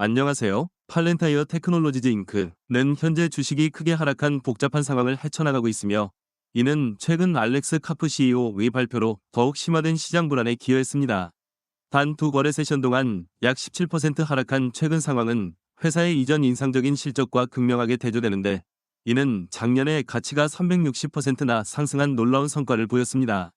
안녕하세요. 팔렌타이어 테크놀로지즈 잉크는 현재 주식이 크게 하락한 복잡한 상황을 헤쳐나가고 있으며 이는 최근 알렉스 카프 CEO의 발표로 더욱 심화된 시장 불안에 기여했습니다. 단 두 거래 세션 동안 약 17% 하락한 최근 상황은 회사의 이전 인상적인 실적과 극명하게 대조되는데 이는 작년에 가치가 360%나 상승한 놀라운 성과를 보였습니다.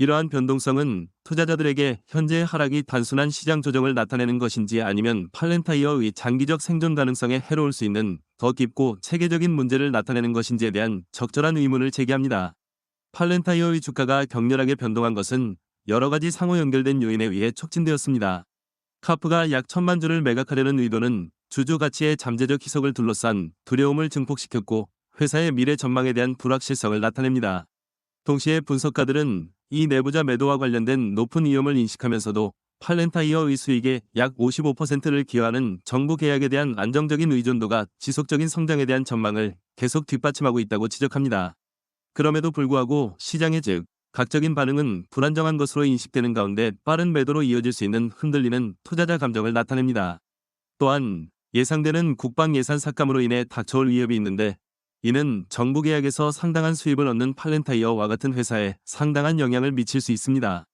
이러한 변동성은 투자자들에게 현재의 하락이 단순한 시장 조정을 나타내는 것인지 아니면 팔렌타이어의 장기적 생존 가능성에 해로울 수 있는 더 깊고 체계적인 문제를 나타내는 것인지에 대한 적절한 의문을 제기합니다. 팔렌타이어의 주가가 격렬하게 변동한 것은 여러 가지 상호 연결된 요인에 의해 촉진되었습니다. 카프가 약 천만 주를 매각하려는 의도는 주주 가치의 잠재적 희석을 둘러싼 두려움을 증폭시켰고 회사의 미래 전망에 대한 불확실성을 나타냅니다. 동시에 분석가들은 이 내부자 매도와 관련된 높은 위험을 인식하면서도 팔렌타이어의 수익의 약 55%를 기여하는 정부 계약에 대한 안정적인 의존도가 지속적인 성장에 대한 전망을 계속 뒷받침하고 있다고 지적합니다. 그럼에도 불구하고 시장의 즉 각적인 반응은 불안정한 것으로 인식되는 가운데 빠른 매도로 이어질 수 있는 흔들리는 투자자 감정을 나타냅니다. 또한 예상되는 국방 예산 삭감으로 인해 닥쳐올 위협이 있는데 이는 정부 계약에서 상당한 수입을 얻는 팔렌타이어와 같은 회사에 상당한 영향을 미칠 수 있습니다.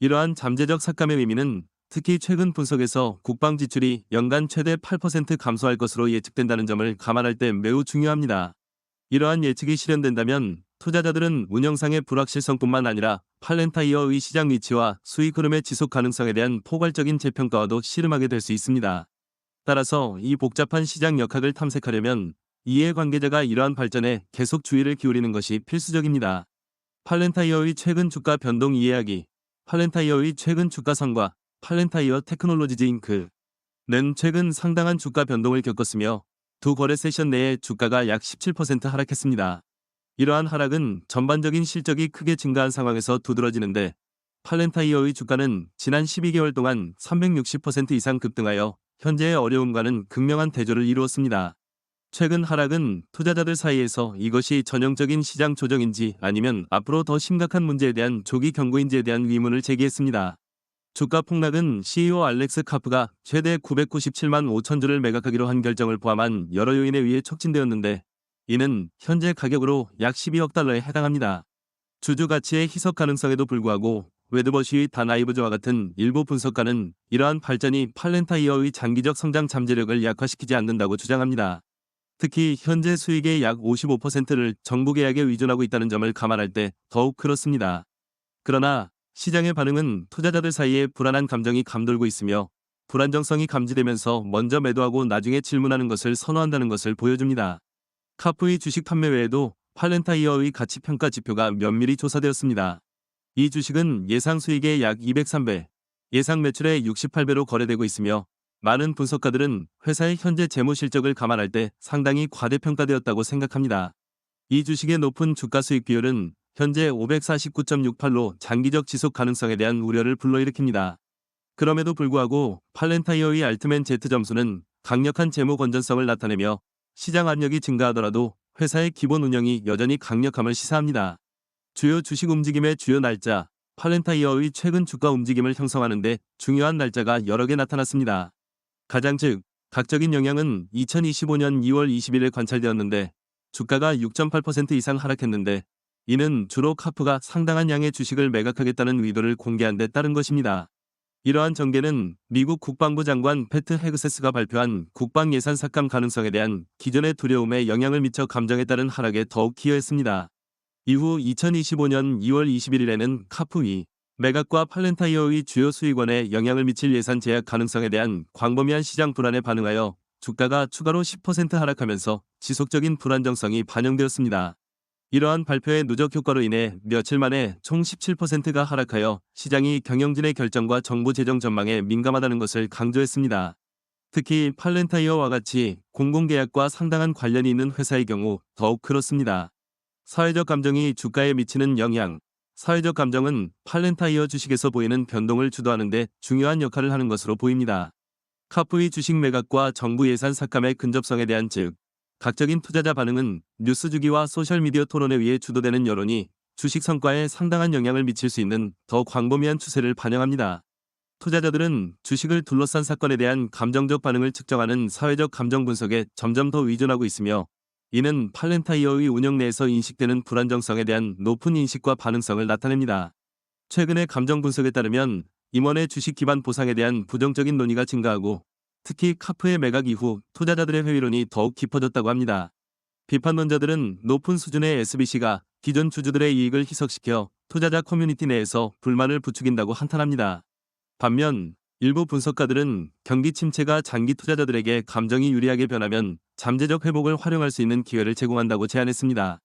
이러한 잠재적 삭감의 의미는 특히 최근 분석에서 국방 지출이 연간 최대 8% 감소할 것으로 예측된다는 점을 감안할 때 매우 중요합니다. 이러한 예측이 실현된다면 투자자들은 운영상의 불확실성뿐만 아니라 팔렌타이어의 시장 위치와 수익 흐름의 지속 가능성에 대한 포괄적인 재평가와도 씨름하게 될 수 있습니다. 따라서 이 복잡한 시장 역학을 탐색하려면 이해관계자가 이러한 발전에 계속 주의를 기울이는 것이 필수적입니다. 팔렌타이어의 최근 주가 변동 이해하기 팔렌타이어의 최근 주가 성과 팔렌타이어 테크놀로지즈 잉크는 최근 상당한 주가 변동을 겪었으며 두 거래 세션 내에 주가가 약 17% 하락했습니다. 이러한 하락은 전반적인 실적이 크게 증가한 상황에서 두드러지는데 팔렌타이어의 주가는 지난 12개월 동안 360% 이상 급등하여 현재의 어려움과는 극명한 대조를 이루었습니다. 최근 하락은 투자자들 사이에서 이것이 전형적인 시장 조정인지 아니면 앞으로 더 심각한 문제에 대한 조기 경고인지에 대한 의문을 제기했습니다. 주가 폭락은 CEO 알렉스 카프가 최대 997만 5천 주를 매각하기로 한 결정을 포함한 여러 요인에 의해 촉진되었는데 이는 현재 가격으로 약 12억 달러에 해당합니다. 주주 가치의 희석 가능성에도 불구하고 웨드버시의 다나이브즈와 같은 일부 분석가는 이러한 발전이 팔렌타이어의 장기적 성장 잠재력을 약화시키지 않는다고 주장합니다. 특히 현재 수익의 약 55%를 정부 계약에 의존하고 있다는 점을 감안할 때 더욱 그렇습니다. 그러나 시장의 반응은 투자자들 사이에 불안한 감정이 감돌고 있으며 불안정성이 감지되면서 먼저 매도하고 나중에 질문하는 것을 선호한다는 것을 보여줍니다. 카프의 주식 판매 외에도 팔렌타이어의 가치 평가 지표가 면밀히 조사되었습니다. 이 주식은 예상 수익의 약 203배, 예상 매출의 68배로 거래되고 있으며 많은 분석가들은 회사의 현재 재무 실적을 감안할 때 상당히 과대평가되었다고 생각합니다. 이 주식의 높은 주가 수익 비율은 현재 549.68로 장기적 지속 가능성에 대한 우려를 불러일으킵니다. 그럼에도 불구하고 팔렌타이어의 알트맨 제트 점수는 강력한 재무 건전성을 나타내며 시장 압력이 증가하더라도 회사의 기본 운영이 여전히 강력함을 시사합니다. 주요 주식 움직임의 주요 날짜, 팔렌타이어의 최근 주가 움직임을 형성하는 데 중요한 날짜가 여러 개 나타났습니다. 가장 즉, 각적인 영향은 2025년 2월 20일에 관찰되었는데 주가가 6.8% 이상 하락했는데 이는 주로 카프가 상당한 양의 주식을 매각하겠다는 의도를 공개한 데 따른 것입니다. 이러한 전개는 미국 국방부 장관 패트 헤그세스가 발표한 국방 예산 삭감 가능성에 대한 기존의 두려움에 영향을 미쳐 감정에 따른 하락에 더욱 기여했습니다. 이후 2025년 2월 21일에는 카프위 매각과 팔렌타이어의 주요 수익원에 영향을 미칠 예산 제약 가능성에 대한 광범위한 시장 불안에 반응하여 주가가 추가로 10% 하락하면서 지속적인 불안정성이 반영되었습니다. 이러한 발표의 누적 효과로 인해 며칠 만에 총 17%가 하락하여 시장이 경영진의 결정과 정부 재정 전망에 민감하다는 것을 강조했습니다. 특히 팔렌타이어와 같이 공공계약과 상당한 관련이 있는 회사의 경우 더욱 그렇습니다. 사회적 감정이 주가에 미치는 영향 사회적 감정은 팔렌타이어 주식에서 보이는 변동을 주도하는 데 중요한 역할을 하는 것으로 보입니다. 카프의 주식 매각과 정부 예산 삭감의 근접성에 대한 즉 각적인 투자자 반응은 뉴스 주기와 소셜미디어 토론에 의해 주도되는 여론이 주식 성과에 상당한 영향을 미칠 수 있는 더 광범위한 추세를 반영합니다. 투자자들은 주식을 둘러싼 사건에 대한 감정적 반응을 측정하는 사회적 감정 분석에 점점 더 의존하고 있으며 이는 팔렌타이어의 운영 내에서 인식되는 불안정성에 대한 높은 인식과 반응성을 나타냅니다. 최근의 감정 분석에 따르면 임원의 주식 기반 보상에 대한 부정적인 논의가 증가하고 특히 카프의 매각 이후 투자자들의 회의론이 더욱 깊어졌다고 합니다. 비판론자들은 높은 수준의 SBC가 기존 주주들의 이익을 희석시켜 투자자 커뮤니티 내에서 불만을 부추긴다고 한탄합니다. 반면 일부 분석가들은 경기 침체가 장기 투자자들에게 감정이 유리하게 변하면 잠재적 회복을 활용할 수 있는 기회를 제공한다고 제안했습니다.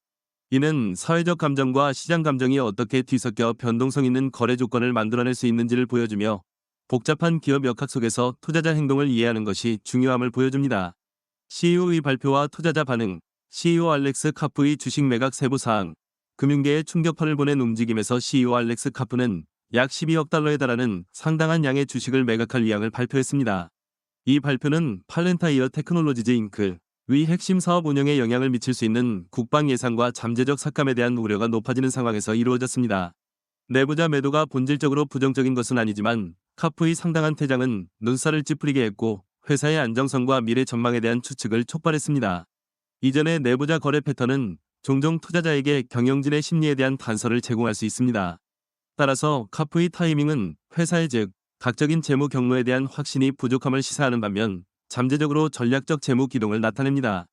이는 사회적 감정과 시장 감정이 어떻게 뒤섞여 변동성 있는 거래 조건을 만들어낼 수 있는지를 보여주며 복잡한 기업 역학 속에서 투자자 행동을 이해하는 것이 중요함을 보여줍니다. CEO의 발표와 투자자 반응, CEO 알렉스 카프의 주식 매각 세부 사항, 금융계에 충격파를 보낸 움직임에서 CEO 알렉스 카프는 약 12억 달러에 달하는 상당한 양의 주식을 매각할 의향을 발표했습니다. 이 발표는 팔렌타이어 테크놀로지즈 잉크, 위 핵심 사업 운영에 영향을 미칠 수 있는 국방 예산과 잠재적 삭감에 대한 우려가 높아지는 상황에서 이루어졌습니다. 내부자 매도가 본질적으로 부정적인 것은 아니지만 카프의 상당한 퇴장은 눈살을 찌푸리게 했고 회사의 안정성과 미래 전망에 대한 추측을 촉발했습니다. 이전의 내부자 거래 패턴은 종종 투자자에게 경영진의 심리에 대한 단서를 제공할 수 있습니다. 따라서 카프의 타이밍은 회사의 즉 각적인 재무 경로에 대한 확신이 부족함을 시사하는 반면 잠재적으로 전략적 재무 기동을 나타냅니다.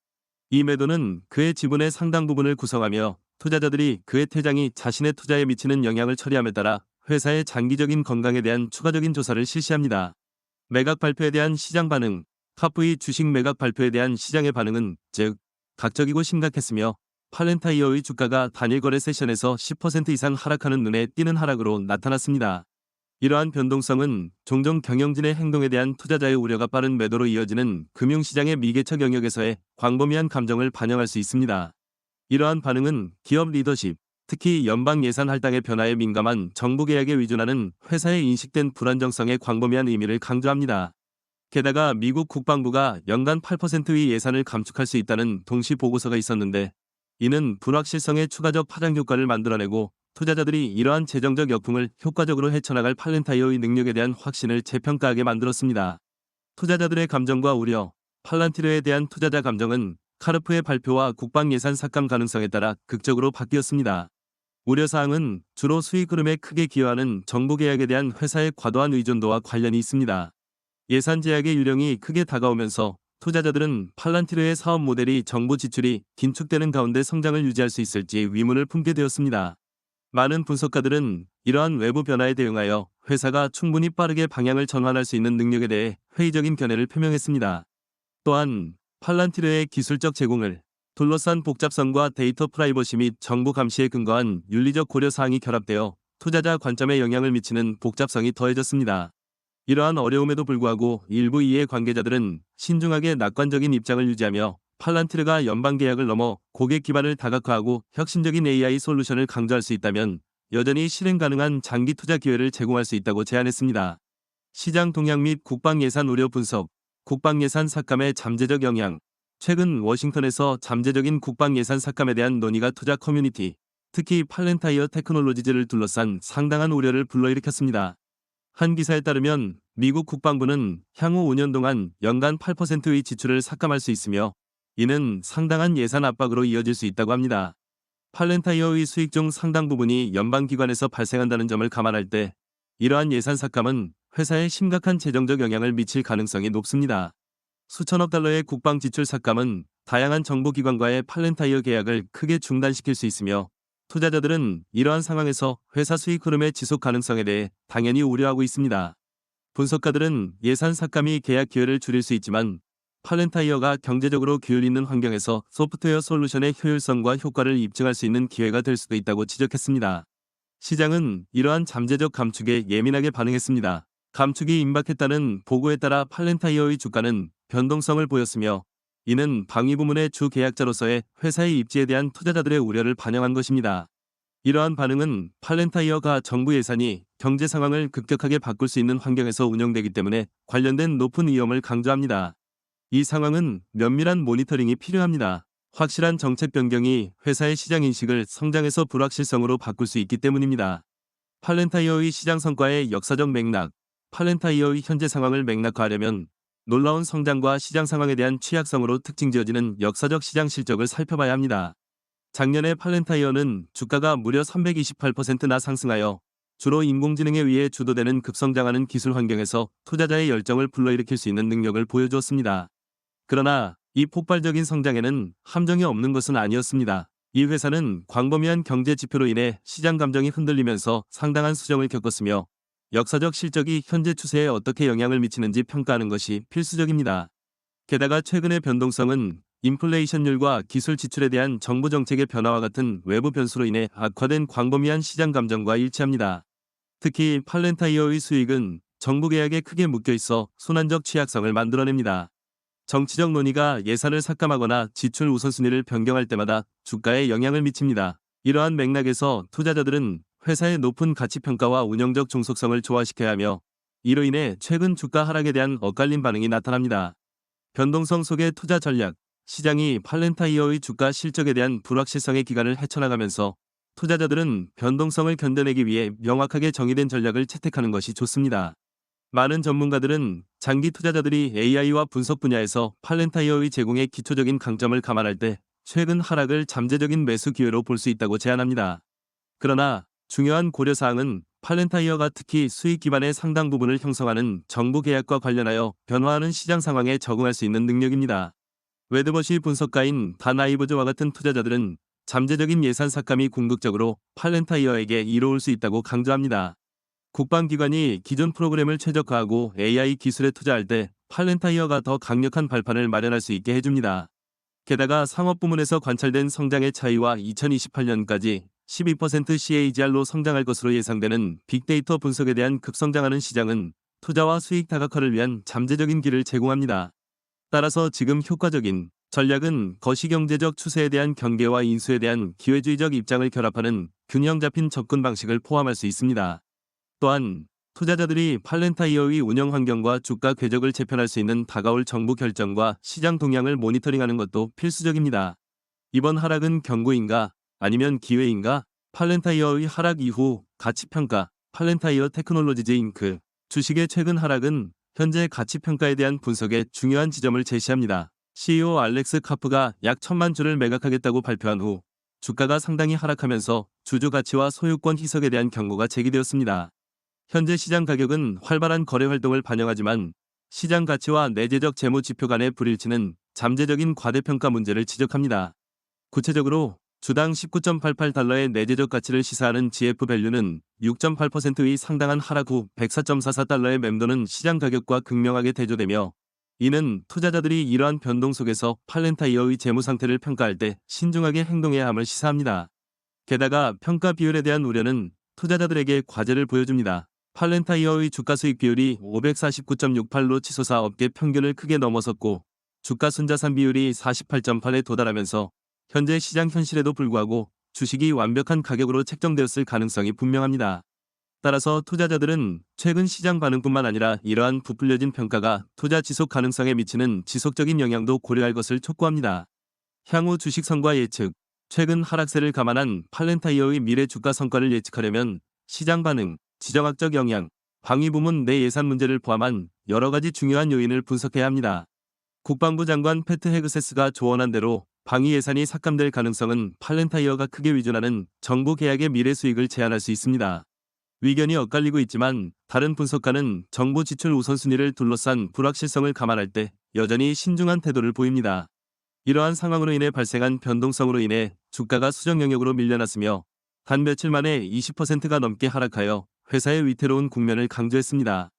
이 매도는 그의 지분의 상당 부분을 구성하며 투자자들이 그의 퇴장이 자신의 투자에 미치는 영향을 처리함에 따라 회사의 장기적인 건강에 대한 추가적인 조사를 실시합니다. 매각 발표에 대한 시장 반응, 카프의 주식 매각 발표에 대한 시장의 반응은 즉 각적이고 심각했으며 팔렌타이어의 주가가 단일 거래 세션에서 10% 이상 하락하는 눈에 띄는 하락으로 나타났습니다. 이러한 변동성은 종종 경영진의 행동에 대한 투자자의 우려가 빠른 매도로 이어지는 금융시장의 미개척 영역에서의 광범위한 감정을 반영할 수 있습니다. 이러한 반응은 기업 리더십, 특히 연방 예산 할당의 변화에 민감한 정부 계약에 의존하는 회사의 인식된 불안정성의 광범위한 의미를 강조합니다. 게다가 미국 국방부가 연간 8%의 예산을 감축할 수 있다는 동시 보고서가 있었는데 이는 불확실성의 추가적 파장 효과를 만들어내고 투자자들이 이러한 재정적 역풍을 효과적으로 헤쳐나갈 팔렌타이어의 능력에 대한 확신을 재평가하게 만들었습니다. 투자자들의 감정과 우려, 팔란티르에 대한 투자자 감정은 카르프의 발표와 국방 예산 삭감 가능성에 따라 극적으로 바뀌었습니다. 우려사항은 주로 수익 흐름에 크게 기여하는 정부 계약에 대한 회사의 과도한 의존도와 관련이 있습니다. 예산 제약의 유령이 크게 다가오면서 투자자들은 팔란티르의 사업 모델이 정부 지출이 긴축되는 가운데 성장을 유지할 수 있을지 위문을 품게 되었습니다. 많은 분석가들은 이러한 외부 변화에 대응하여 회사가 충분히 빠르게 방향을 전환할 수 있는 능력에 대해 회의적인 견해를 표명했습니다. 또한 팔란티르의 기술적 제공을 둘러싼 복잡성과 데이터 프라이버시 및 정부 감시에 근거한 윤리적 고려 사항이 결합되어 투자자 관점에 영향을 미치는 복잡성이 더해졌습니다. 이러한 어려움에도 불구하고 일부 이해 관계자들은 신중하게 낙관적인 입장을 유지하며 팔란티르가 연방 계약을 넘어 고객 기반을 다각화하고 혁신적인 AI 솔루션을 강조할 수 있다면 여전히 실행 가능한 장기 투자 기회를 제공할 수 있다고 제안했습니다. 시장 동향 및 국방 예산 우려 분석, 국방 예산 삭감의 잠재적 영향, 최근 워싱턴에서 잠재적인 국방 예산 삭감에 대한 논의가 투자 커뮤니티, 특히 팔렌타이어 테크놀로지즈를 둘러싼 상당한 우려를 불러일으켰습니다. 한 기사에 따르면 미국 국방부는 향후 5년 동안 연간 8%의 지출을 삭감할 수 있으며 이는 상당한 예산 압박으로 이어질 수 있다고 합니다. 팔렌타이어의 수익 중 상당 부분이 연방기관에서 발생한다는 점을 감안할 때 이러한 예산 삭감은 회사에 심각한 재정적 영향을 미칠 가능성이 높습니다. 수천억 달러의 국방 지출 삭감은 다양한 정부기관과의 팔렌타이어 계약을 크게 중단시킬 수 있으며 투자자들은 이러한 상황에서 회사 수익 흐름의 지속 가능성에 대해 당연히 우려하고 있습니다. 분석가들은 예산 삭감이 계약 기회를 줄일 수 있지만 팔렌타이어가 경제적으로 기울 있는 환경에서 소프트웨어 솔루션의 효율성과 효과를 입증할 수 있는 기회가 될 수도 있다고 지적했습니다. 시장은 이러한 잠재적 감축에 예민하게 반응했습니다. 감축이 임박했다는 보고에 따라 팔렌타이어의 주가는 변동성을 보였으며 이는 방위 부문의 주 계약자로서의 회사의 입지에 대한 투자자들의 우려를 반영한 것입니다. 이러한 반응은 팔렌타이어가 정부 예산이 경제 상황을 급격하게 바꿀 수 있는 환경에서 운영되기 때문에 관련된 높은 위험을 강조합니다. 이 상황은 면밀한 모니터링이 필요합니다. 확실한 정책 변경이 회사의 시장 인식을 성장에서 불확실성으로 바꿀 수 있기 때문입니다. 팔렌타이어의 시장 성과의 역사적 맥락, 팔렌타이어의 현재 상황을 맥락화하려면 놀라운 성장과 시장 상황에 대한 취약성으로 특징 지어지는 역사적 시장 실적을 살펴봐야 합니다. 작년에 팔렌타이어는 주가가 무려 328%나 상승하여 주로 인공지능에 의해 주도되는 급성장하는 기술 환경에서 투자자의 열정을 불러일으킬 수 있는 능력을 보여주었습니다. 그러나 이 폭발적인 성장에는 함정이 없는 것은 아니었습니다. 이 회사는 광범위한 경제 지표로 인해 시장 감정이 흔들리면서 상당한 수정을 겪었으며 역사적 실적이 현재 추세에 어떻게 영향을 미치는지 평가하는 것이 필수적입니다. 게다가 최근의 변동성은 인플레이션율과 기술 지출에 대한 정부 정책의 변화와 같은 외부 변수로 인해 악화된 광범위한 시장 감정과 일치합니다. 특히 팔렌타이어의 수익은 정부 계약에 크게 묶여 있어 순환적 취약성을 만들어냅니다. 정치적 논의가 예산을 삭감하거나 지출 우선순위를 변경할 때마다 주가에 영향을 미칩니다. 이러한 맥락에서 투자자들은 회사의 높은 가치평가와 운영적 종속성을 조화시켜야 하며 이로 인해 최근 주가 하락에 대한 엇갈린 반응이 나타납니다. 변동성 속의 투자 전략, 시장이 팔렌타이어의 주가 실적에 대한 불확실성의 기간을 헤쳐나가면서 투자자들은 변동성을 견뎌내기 위해 명확하게 정의된 전략을 채택하는 것이 좋습니다. 많은 전문가들은 장기 투자자들이 AI와 분석 분야에서 팔렌타이어의 제공의 기초적인 강점을 감안할 때 최근 하락을 잠재적인 매수 기회로 볼 수 있다고 제안합니다. 그러나 중요한 고려사항은 팔렌타이어가 특히 수익 기반의 상당 부분을 형성하는 정부 계약과 관련하여 변화하는 시장 상황에 적응할 수 있는 능력입니다. 웨드버시 분석가인 다나이브즈와 같은 투자자들은 잠재적인 예산 삭감이 궁극적으로 팔렌타이어에게 이로울 수 있다고 강조합니다. 국방기관이 기존 프로그램을 최적화하고 AI 기술에 투자할 때 팔렌타이어가 더 강력한 발판을 마련할 수 있게 해줍니다. 게다가 상업 부문에서 관찰된 성장의 차이와 2028년까지 12% CAGR로 성장할 것으로 예상되는 빅데이터 분석에 대한 급성장하는 시장은 투자와 수익 다각화를 위한 잠재적인 길을 제공합니다. 따라서 지금 효과적인 전략은 거시경제적 추세에 대한 경계와 인수에 대한 기회주의적 입장을 결합하는 균형 잡힌 접근 방식을 포함할 수 있습니다. 또한 투자자들이 팔렌타이어의 운영 환경과 주가 궤적을 재편할 수 있는 다가올 정부 결정과 시장 동향을 모니터링하는 것도 필수적입니다. 이번 하락은 경고인가 아니면 기회인가? 팔렌타이어의 하락 이후 가치평가 팔렌타이어 테크놀로지즈 잉크 주식의 최근 하락은 현재 가치평가에 대한 분석에 중요한 지점을 제시합니다. CEO 알렉스 카프가 약 천만 주를 매각하겠다고 발표한 후 주가가 상당히 하락하면서 주주 가치와 소유권 희석에 대한 경고가 제기되었습니다. 현재 시장 가격은 활발한 거래 활동을 반영하지만 시장 가치와 내재적 재무 지표 간의 불일치는 잠재적인 과대평가 문제를 지적합니다. 구체적으로 주당 19.88달러의 내재적 가치를 시사하는 GF 밸류는 6.8%의 상당한 하락 후 104.44달러의 맴도는 시장 가격과 극명하게 대조되며 이는 투자자들이 이러한 변동 속에서 팔렌타이어의 재무 상태를 평가할 때 신중하게 행동해야 함을 시사합니다. 게다가 평가 비율에 대한 우려는 투자자들에게 과제를 보여줍니다. 팔렌타이어의 주가 수익 비율이 549.68로 치솟아 업계 평균을 크게 넘어섰고 주가 순자산 비율이 48.8에 도달하면서 현재 시장 현실에도 불구하고 주식이 완벽한 가격으로 책정되었을 가능성이 분명합니다. 따라서 투자자들은 최근 시장 반응뿐만 아니라 이러한 부풀려진 평가가 투자 지속 가능성에 미치는 지속적인 영향도 고려할 것을 촉구합니다. 향후 주식 성과 예측, 최근 하락세를 감안한 팔렌타이어의 미래 주가 성과를 예측하려면 시장 반응, 지정학적 영향, 방위 부문 내 예산 문제를 포함한 여러 가지 중요한 요인을 분석해야 합니다. 국방부 장관 패트 헤그세스가 조언한 대로 방위 예산이 삭감될 가능성은 팔렌타이어가 크게 위존하는 정부 계약의 미래 수익을 제한할 수 있습니다. 위견이 엇갈리고 있지만 다른 분석가는 정부 지출 우선순위를 둘러싼 불확실성을 감안할 때 여전히 신중한 태도를 보입니다. 이러한 상황으로 인해 발생한 변동성으로 인해 주가가 수정 영역으로 밀려났으며 단 며칠 만에 20%가 넘게 하락하여 회사의 위태로운 국면을 강조했습니다.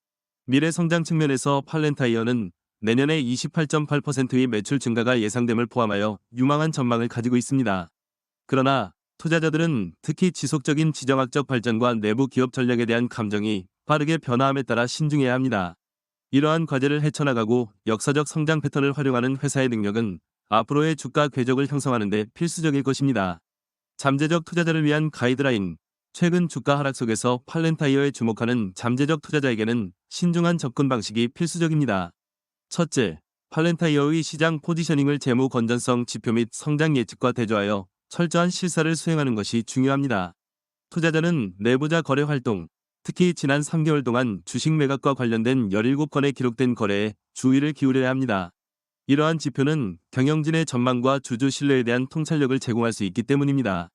미래 성장 측면에서 팔렌타이어는 내년에 28.8%의 매출 증가가 예상됨을 포함하여 유망한 전망을 가지고 있습니다. 그러나 투자자들은 특히 지속적인 지정학적 발전과 내부 기업 전략에 대한 감정이 빠르게 변화함에 따라 신중해야 합니다. 이러한 과제를 헤쳐나가고 역사적 성장 패턴을 활용하는 회사의 능력은 앞으로의 주가 궤적을 형성하는 데 필수적일 것입니다. 잠재적 투자자를 위한 가이드라인 최근 주가 하락 속에서 팔렌타이어에 주목하는 잠재적 투자자에게는 신중한 접근 방식이 필수적입니다. 첫째, 팔렌타이어의 시장 포지셔닝을 재무 건전성 지표 및 성장 예측과 대조하여 철저한 실사를 수행하는 것이 중요합니다. 투자자는 내부자 거래 활동, 특히 지난 3개월 동안 주식 매각과 관련된 17건의 기록된 거래에 주의를 기울여야 합니다. 이러한 지표는 경영진의 전망과 주주 신뢰에 대한 통찰력을 제공할 수 있기 때문입니다.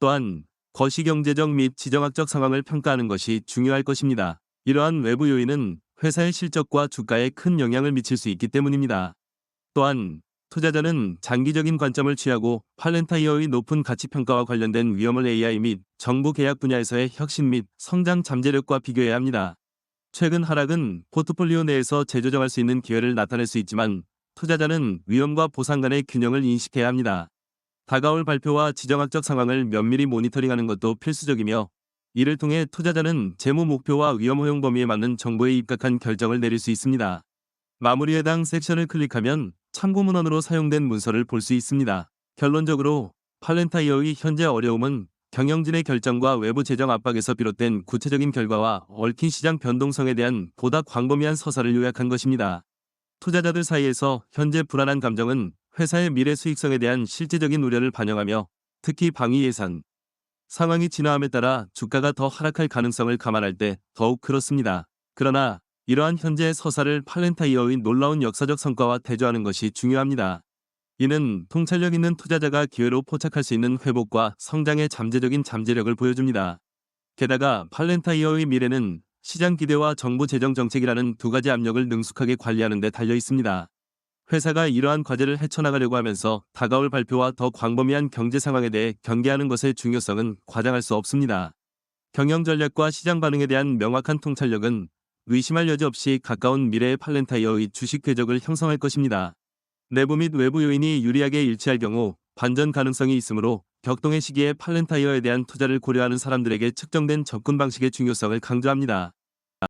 또한 거시경제적 및 지정학적 상황을 평가하는 것이 중요할 것입니다. 이러한 외부 요인은 회사의 실적과 주가에 큰 영향을 미칠 수 있기 때문입니다. 또한 투자자는 장기적인 관점을 취하고 팔렌타이어의 높은 가치 평가와 관련된 위험을 AI 및 정부 계약 분야에서의 혁신 및 성장 잠재력과 비교해야 합니다. 최근 하락은 포트폴리오 내에서 재조정할 수 있는 기회를 나타낼 수 있지만 투자자는 위험과 보상 간의 균형을 인식해야 합니다. 다가올 발표와 지정학적 상황을 면밀히 모니터링하는 것도 필수적이며 이를 통해 투자자는 재무 목표와 위험 허용 범위에 맞는 정보에 입각한 결정을 내릴 수 있습니다. 마무리 해당 섹션을 클릭하면 참고 문헌으로 사용된 문서를 볼 수 있습니다. 결론적으로 팔렌타이어의 현재 어려움은 경영진의 결정과 외부 재정 압박에서 비롯된 구체적인 결과와 얽힌 시장 변동성에 대한 보다 광범위한 서사를 요약한 것입니다. 투자자들 사이에서 현재 불안한 감정은 회사의 미래 수익성에 대한 실제적인 우려를 반영하며 특히 방위 예산 상황이 진화함에 따라 주가가 더 하락할 가능성을 감안할 때 더욱 그렇습니다. 그러나 이러한 현재의 서사를 팔렌타이어의 놀라운 역사적 성과와 대조하는 것이 중요합니다. 이는 통찰력 있는 투자자가 기회로 포착할 수 있는 회복과 성장의 잠재적인 잠재력을 보여줍니다. 게다가 팔렌타이어의 미래는 시장 기대와 정부 재정 정책이라는 두 가지 압력을 능숙하게 관리하는 데 달려 있습니다. 회사가 이러한 과제를 헤쳐나가려고 하면서 다가올 발표와 더 광범위한 경제 상황에 대해 경계하는 것의 중요성은 과장할 수 없습니다. 경영 전략과 시장 반응에 대한 명확한 통찰력은 의심할 여지 없이 가까운 미래의 팔렌타이어의 주식 궤적을 형성할 것입니다. 내부 및 외부 요인이 유리하게 일치할 경우 반전 가능성이 있으므로 격동의 시기에 팔렌타이어에 대한 투자를 고려하는 사람들에게 측정된 접근 방식의 중요성을 강조합니다.